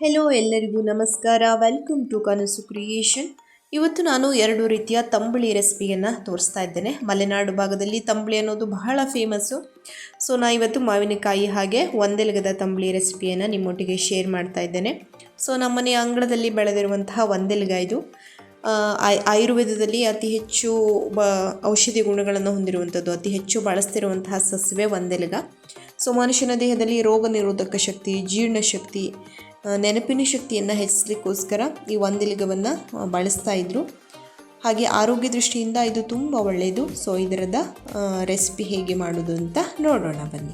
Hello ಎಲ್ಲರಿಗೂ ನಮಸ್ಕಾರ. Welcome to ಕನಸು ಕ್ರಿಯೇಷನ್ ಇವತ್ತು ನಾನು ಎರಡು ರೀತಿಯ ತಂಬುಳಿ ರೆಸಿಪಿಯನ್ನು ತೋರಿಸ್ತಾ ಇದ್ದೇನೆ. ಮಲೆನಾಡು ಭಾಗದಲ್ಲಿ ತಂಬುಳಿ ಅನ್ನೋದು ಬಹಳ ಫೇಮಸ್ಸು ಸೊ ನಾ ಇವತ್ತು ಮಾವಿನಕಾಯಿ ಹಾಗೆ ಒಂದೆಲಗದ ತಂಬುಳಿ ರೆಸಿಪಿಯನ್ನು ನಿಮ್ಮೊಟ್ಟಿಗೆ ಶೇರ್ ಮಾಡ್ತಾ ಇದ್ದೇನೆ. ಸೊ ನಮ್ಮನೆ ಅಂಗಳದಲ್ಲಿ ಬೆಳೆದಿರುವಂತಹ ಒಂದೆಲಗ ಇದು. ಆಯ್- ಆಯುರ್ವೇದದಲ್ಲಿ ಅತಿ ಹೆಚ್ಚು ಬ, ಔಷಧಿ ಗುಣಗಳನ್ನು ಹೊಂದಿರುವಂಥದ್ದು. ಅತಿ ಹೆಚ್ಚು ಬಳಸ್ತಿರುವಂತಹ ಸಸ್ಯವೇ ಒಂದೆಲಗ. ಸೊ, ಮನುಷ್ಯನ ದೇಹದಲ್ಲಿ ರೋಗ ನಿರೋಧಕ ಶಕ್ತಿ ಜೀರ್ಣಶಕ್ತಿ ನೆನಪಿನ ಶಕ್ತಿಯನ್ನು ಹೆಚ್ಚಿಸಲಿಕ್ಕೋಸ್ಕರ ಈ ಒಂದೆಲಗವನ್ನು ಬಳಸ್ತಾ ಇದ್ದರು ಹಾಗೆ ಆರೋಗ್ಯ ದೃಷ್ಟಿಯಿಂದ ಇದು ತುಂಬ ಒಳ್ಳೆಯದು ಸೊ, ಇದರದ ರೆಸಿಪಿ ಹೇಗೆ ಮಾಡೋದು ಅಂತ ನೋಡೋಣ ಬನ್ನಿ.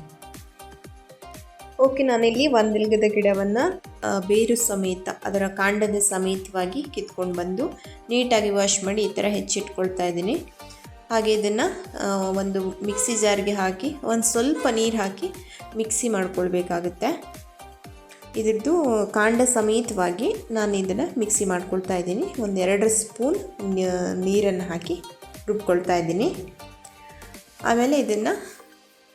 ಓಕೆ, ನಾನಿಲ್ಲಿ ಒಂದೆಲಗದ ಗಿಡವನ್ನು ಬೇರು ಸಮೇತ, ಅದರ ಕಾಂಡದ ಸಮೇತವಾಗಿ ಕಿತ್ಕೊಂಡು ಬಂದು ನೀಟಾಗಿ ವಾಶ್ ಮಾಡಿ ಈ ಥರ ಹೆಚ್ಚಿಟ್ಕೊಳ್ತಾ ಇದ್ದೀನಿ. ಹಾಗೆ ಇದನ್ನು ಒಂದು ಮಿಕ್ಸಿ ಜಾರ್ಗೆ ಹಾಕಿ, ಒಂದು ಸ್ವಲ್ಪ ನೀರು ಹಾಕಿ ಮಿಕ್ಸಿ ಮಾಡ್ಕೊಳ್ಬೇಕಾಗುತ್ತೆ. ಇದ್ರದ್ದು ಕಾಂಡ ಸಮೇತವಾಗಿ ನಾನು ಇದನ್ನು ಮಿಕ್ಸಿ ಮಾಡ್ಕೊಳ್ತಾ ಇದ್ದೀನಿ. ಒಂದು ಎರಡು ಸ್ಪೂನ್ ನೀರನ್ನು ಹಾಕಿ ರುಬ್ಕೊಳ್ತಾ ಇದ್ದೀನಿ. ಆಮೇಲೆ ಇದನ್ನು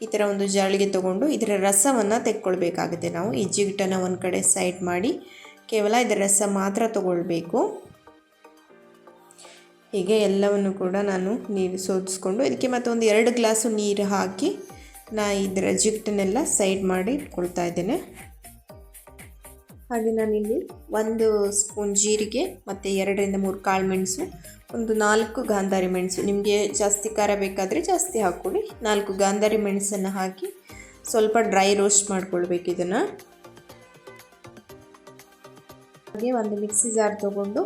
ಈ ಥರ ಒಂದು ಜಾಳಿಗೆ ತೊಗೊಂಡು ಇದರ ರಸವನ್ನು ತೆಕ್ಕೊಳ್ಬೇಕಾಗುತ್ತೆ. ನಾವು ಈ ಜಿಗುಟನ್ನು ಒಂದು ಕಡೆ ಸೈಡ್ ಮಾಡಿ ಕೇವಲ ಇದರ ರಸ ಮಾತ್ರ ತಗೊಳ್ಬೇಕು. ಹೀಗೆ ಎಲ್ಲವನ್ನು ಕೂಡ ನಾನು ನೀರು ಸೋದಿಸ್ಕೊಂಡು ಇದಕ್ಕೆ ಮತ್ತೊಂದು ಎರಡು ಗ್ಲಾಸು ನೀರು ಹಾಕಿ ನಾ ಇದರ ಜಿಗ್ಟನ್ನೆಲ್ಲ ಸೈಡ್ ಮಾಡಿ ಇಟ್ಕೊಳ್ತಾ ಇದ್ದೇನೆ. ಹಾಗೆ ನಾನಿಲ್ಲಿ ಒಂದು ಸ್ಪೂನ್ ಜೀರಿಗೆ ಮತ್ತು ಎರಡರಿಂದ ಮೂರು ಕಾಳು ಮೆಣಸು, ಒಂದು ನಾಲ್ಕು ಗಾಂಧಾರಿ ಮೆಣಸು. ನಿಮಗೆ ಜಾಸ್ತಿ ಖಾರ ಬೇಕಾದರೆ ಜಾಸ್ತಿ ಹಾಕ್ಕೊಳ್ಳಿ ನಾಲ್ಕು ಗಾಂಧಾರಿ ಮೆಣಸನ್ನು ಹಾಕಿ ಸ್ವಲ್ಪ ಡ್ರೈ ರೋಸ್ಟ್ ಮಾಡ್ಕೊಳ್ಬೇಕು ಇದನ್ನು. ಹಾಗೆ ಒಂದು ಮಿಕ್ಸಿ ಜಾರ್ ತೊಗೊಂಡು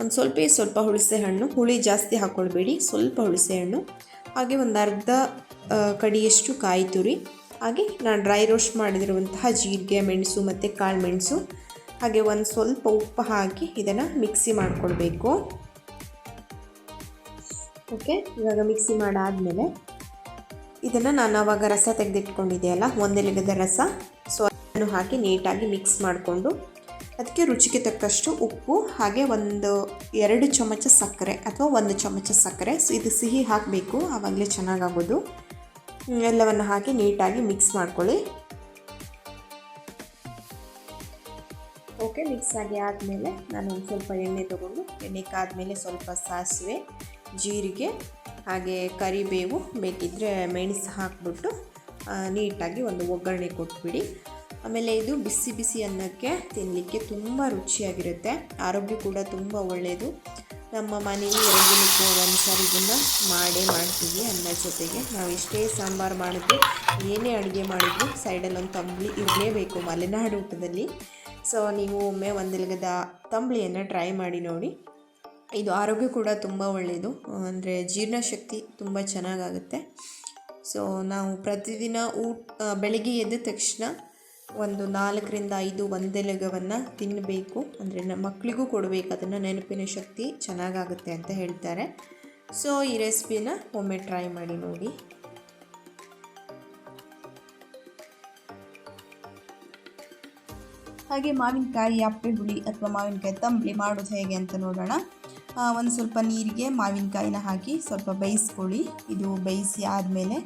ಒಂದು ಸ್ವಲ್ಪ ಸ್ವಲ್ಪ ಹುಣಸೆ ಹಣ್ಣು, ಹುಳಿ ಜಾಸ್ತಿ ಹಾಕ್ಕೊಳ್ಬೇಡಿ ಸ್ವಲ್ಪ ಹುಣಸೆ ಹಣ್ಣು. ಹಾಗೆ ಒಂದು ಅರ್ಧ ಕಡಿಯಷ್ಟು ಕಾಯಿ ತುರಿ. ಹಾಗೆ ನಾನು ಡ್ರೈ ರೋಸ್ಟ್ ಮಾಡಿದಿರುವಂತಹ ಜೀರಿಗೆ, ಮೆಣಸು ಮತ್ತು ಕಾಳು ಮೆಣಸು. ಹಾಗೆ ಒಂದು ಸ್ವಲ್ಪ ಉಪ್ಪು ಹಾಕಿ ಇದನ್ನು ಮಿಕ್ಸಿ ಮಾಡಿಕೊಳ್ಬೇಕು. ಓಕೆ ಇವಾಗ ಮಿಕ್ಸಿ ಮಾಡಾದಮೇಲೆ ಇದನ್ನು ನಾನು ಆವಾಗ ರಸ ತೆಗೆದಿಟ್ಕೊಂಡಿದೆಯಲ್ಲ ಒಂದೆಲೆಗದ ರಸ. ಸೊ ಅದನ್ನು ಹಾಕಿ ನೀಟಾಗಿ ಮಿಕ್ಸ್ ಮಾಡಿಕೊಂಡು ಅದಕ್ಕೆ ರುಚಿಗೆ ತಕ್ಕಷ್ಟು ಉಪ್ಪು, ಹಾಗೆ ಒಂದು ಎರಡು ಚಮಚ ಸಕ್ಕರೆ ಅಥವಾ ಒಂದು ಚಮಚ ಸಕ್ಕರೆ. ಸೊ ಇದು ಸಿಹಿ ಹಾಕಬೇಕು, ಆವಾಗಲೇ ಚೆನ್ನಾಗಾಗೋದು. ಎಲ್ಲವನ್ನು ಹಾಕಿ ನೀಟಾಗಿ ಮಿಕ್ಸ್ ಮಾಡ್ಕೊಳ್ಳಿ. ಓಕೆ, ಮಿಕ್ಸ್ ಆಗಿ ಆದಮೇಲೆ ನಾನು ಒಂದು ಸ್ವಲ್ಪ ಎಣ್ಣೆ ತೊಗೊಂಡು, ಎಣ್ಣೆ ಕಾದ್ಮೇಲೆ ಸ್ವಲ್ಪ ಸಾಸಿವೆ, ಜೀರಿಗೆ, ಹಾಗೆ ಕರಿಬೇವು ಬೇಕಿದ್ದರೆ ಮೆಣಸು ಹಾಕ್ಬಿಟ್ಟು ನೀಟಾಗಿ ಒಂದು ಒಗ್ಗರಣೆ ಕೊಟ್ಬಿಡಿ. ಆಮೇಲೆ ಇದು ಬಿಸಿ ಬಿಸಿ ಅನ್ನಕ್ಕೆ ತಿನ್ನಲಿಕ್ಕೆ ತುಂಬ ರುಚಿಯಾಗಿರುತ್ತೆ, ಆರೋಗ್ಯ ಕೂಡ ತುಂಬ ಒಳ್ಳೆಯದು ನಮ್ಮ ಮನೇಲಿ ಎರಡು ದಿನಕ್ಕೆ ಒಂದು ಸಾರಿ ಇದನ್ನು ಮಾಡೇ ಮಾಡ್ತೀವಿ ಅನ್ನ ಜೊತೆಗೆ. ನಾವು ಎಷ್ಟೇ ಸಾಂಬಾರು ಮಾಡಿದ್ರು, ಏನೇ ಅಡುಗೆ ಮಾಡಿದ್ರು ಸೈಡಲ್ಲಿ ಒಂದು ತಂಬಳಿ ಇರಲೇಬೇಕು ಮಲೆನಾಡು ಊಟದಲ್ಲಿ. ಸೊ ನೀವು ಒಮ್ಮೆ ಒಂದೆಲಗದ ತಂಬಳಿಯನ್ನು ಟ್ರೈ ಮಾಡಿ ನೋಡಿ. ಇದು ಆರೋಗ್ಯ ಕೂಡ ತುಂಬ ಒಳ್ಳೆಯದು ಅಂದರೆ ಜೀರ್ಣಶಕ್ತಿ ತುಂಬ ಚೆನ್ನಾಗಾಗುತ್ತೆ. ಸೊ ನಾವು ಪ್ರತಿದಿನ ಊಟ ಬೆಳಿಗ್ಗೆ ಎದ್ದ ತಕ್ಷಣ ಒಂದು ನಾಲ್ಕರಿಂದ ಐದು ಒಂದೆಲಗವನ್ನು ತಿನ್ನಬೇಕು ಅಂದರೆ ನಮ್ಮ ಮಕ್ಕಳಿಗೂ ಕೊಡಬೇಕು. ಅದನ್ನು ನೆನಪಿನ ಶಕ್ತಿ ಚೆನ್ನಾಗಾಗುತ್ತೆ ಅಂತ ಹೇಳ್ತಾರೆ. ಸೊ ಈ ರೆಸಿಪಿನ ಒಮ್ಮೆ ಟ್ರೈ ಮಾಡಿ ನೋಡಿ. ಹಾಗೆ ಮಾವಿನಕಾಯಿ ಅಪ್ಪೆ ಹುಳಿ ಅಥವಾ ಮಾವಿನಕಾಯಿ ತಂಬಳಿ ಮಾಡೋದು ಹೇಗೆ ಅಂತ ನೋಡೋಣ. ಒಂದು ಸ್ವಲ್ಪ ನೀರಿಗೆ ಮಾವಿನಕಾಯಿನ ಹಾಕಿ ಸ್ವಲ್ಪ ಬೇಯಿಸ್ಕೊಳ್ಳಿ. ಇದು ಬೇಯಿಸಿ ಆದಮೇಲೆ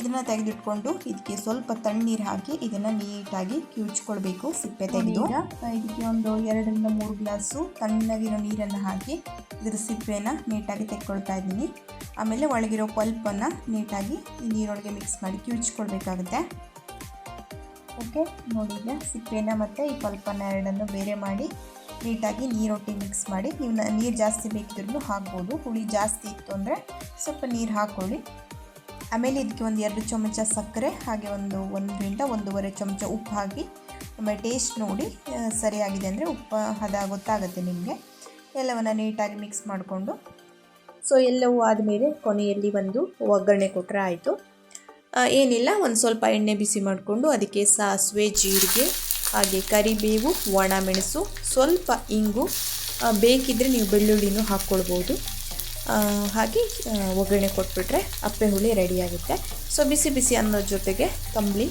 ಇದನ್ನು ತೆಗೆದಿಟ್ಕೊಂಡು ಇದಕ್ಕೆ ಸ್ವಲ್ಪ ತಣ್ಣೀರು ಹಾಕಿ ಇದನ್ನು ನೀಟಾಗಿ ಕಿವುಚ್ಕೊಳ್ಬೇಕು ಸಿಪ್ಪೆ ತೆಗೆದು. ಇದಕ್ಕೆ ಒಂದು ಎರಡರಿಂದ ಮೂರು ಗ್ಲಾಸು ತಣ್ಣಗಿರೋ ನೀರನ್ನು ಹಾಕಿ ಇದರ ಸಿಪ್ಪೆನ ನೀಟಾಗಿ ತೆಕ್ಕೊಳ್ತಾ ಇದ್ದೀನಿ. ಆಮೇಲೆ ಒಳಗಿರೋ ಪಲ್ಪನ್ನು ನೀಟಾಗಿ ಈ ನೀರೊಳಗೆ ಮಿಕ್ಸ್ ಮಾಡಿ ಕಿವುಚ್ಕೊಳ್ಬೇಕಾಗುತ್ತೆ. ಓಕೆ ನೋಡಿ ಸಿಪ್ಪೆನ ಮತ್ತು ಈ ಪಲ್ಪನ ಎರಡನ್ನು ಬೇರೆ ಮಾಡಿ ನೀಟಾಗಿ ನೀರೊಟ್ಟಿ ಮಿಕ್ಸ್ ಮಾಡಿ. ನೀವು ನೀರು ಜಾಸ್ತಿ ಬೇಕಿದ್ರೂ ಹಾಕ್ಬೋದು. ಹುಳಿ ಜಾಸ್ತಿ ಇತ್ತು ಅಂದರೆ ಸ್ವಲ್ಪ ನೀರು ಹಾಕ್ಕೊಳ್ಳಿ ಆಮೇಲೆ ಇದಕ್ಕೆ ಒಂದು ಎರಡು ಚಮಚ ಸಕ್ಕರೆ, ಹಾಗೆ ಒಂದು ಒಂದರಿಂದ ಒಂದೂವರೆ ಚಮಚ ಉಪ್ಪು ಹಾಕಿ. ಆಮೇಲೆ ಟೇಸ್ಟ್ ನೋಡಿ ಸರಿಯಾಗಿದೆ ಅಂದರೆ ಉಪ್ಪು ಹದ ಗೊತ್ತಾಗುತ್ತೆ ನಿಮಗೆ. ಎಲ್ಲವನ್ನು ನೀಟಾಗಿ ಮಿಕ್ಸ್ ಮಾಡಿಕೊಂಡು. ಸೊ ಎಲ್ಲವೂ ಆದಮೇಲೆ ಕೊನೆಯಲ್ಲಿ ಒಂದು ಒಗ್ಗರಣೆ ಕೊಟ್ಟರೆ ಆಯಿತು. ಏನಿಲ್ಲ, ಒಂದು ಸ್ವಲ್ಪ ಎಣ್ಣೆ ಬಿಸಿ ಮಾಡಿಕೊಂಡು ಅದಕ್ಕೆ ಸಾಸಿವೆ, ಜೀರಿಗೆ, ಹಾಗೆ ಕರಿಬೇವು, ಒಣಮೆಣಸು, ಸ್ವಲ್ಪ ಇಂಗು ಬೇಕಿದ್ದರೆ ನೀವು ಬೆಳ್ಳುಳ್ಳಿನೂ ಹಾಕ್ಕೊಳ್ಬೋದು. ಹಾಗೆ ಒಗ್ಗರಣೆ ಕೊಟ್ಬಿಟ್ರೆ ಅಪ್ಪೆ ಹುಳಿ ರೆಡಿಯಾಗುತ್ತೆ ಸೊ ಬಿಸಿ ಬಿಸಿ ಅನ್ನೋ ಜೊತೆಗೆ ತಂಬಳಿ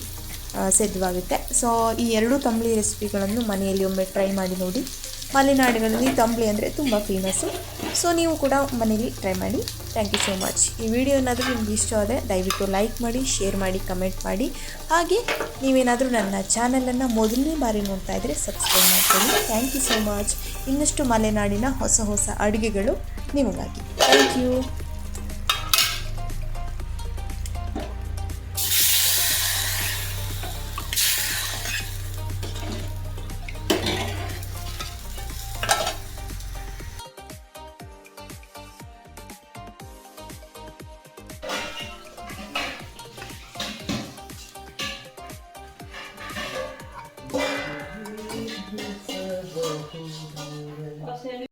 ಸಿದ್ಧವಾಗುತ್ತೆ ಸೊ ಈ ಎರಡೂ ತಂಬಳಿ ರೆಸಿಪಿಗಳನ್ನು ಮನೆಯಲ್ಲಿ ಒಮ್ಮೆ ಟ್ರೈ ಮಾಡಿ ನೋಡಿ. ಮಲೆನಾಡಿನಲ್ಲಿ ತಂಬ್ಳಿ ಅಂದರೆ ತುಂಬ ಫೇಮಸ್ಸು ಸೊ ನೀವು ಕೂಡ ಮನೇಲಿ ಟ್ರೈ ಮಾಡಿ. ಥ್ಯಾಂಕ್ ಯು ಸೋ ಮಚ್ ಈ ವಿಡಿಯೋ ಏನಾದರೂ ನಿಮ್ಗೆ ಇಷ್ಟ ಆದರೆ ದಯವಿಟ್ಟು ಲೈಕ್ ಮಾಡಿ ಶೇರ್ ಮಾಡಿ ಕಮೆಂಟ್ ಮಾಡಿ. ಹಾಗೆ ನೀವೇನಾದರೂ ನನ್ನ ಚಾನಲನ್ನು ಮೊದಲನೇ ಬಾರಿ ನೋಡ್ತಾ ಇದ್ದರೆ ಸಬ್ಸ್ಕ್ರೈಬ್ ಮಾಡ್ಕೊಳ್ಳಿ. ಥ್ಯಾಂಕ್ ಯು ಸೋ ಮಚ್ ಇನ್ನಷ್ಟು ಮಲೆನಾಡಿನ ಹೊಸ ಹೊಸ ಅಡುಗೆಗಳು ನಿಮಗಾಗಿ. Thank you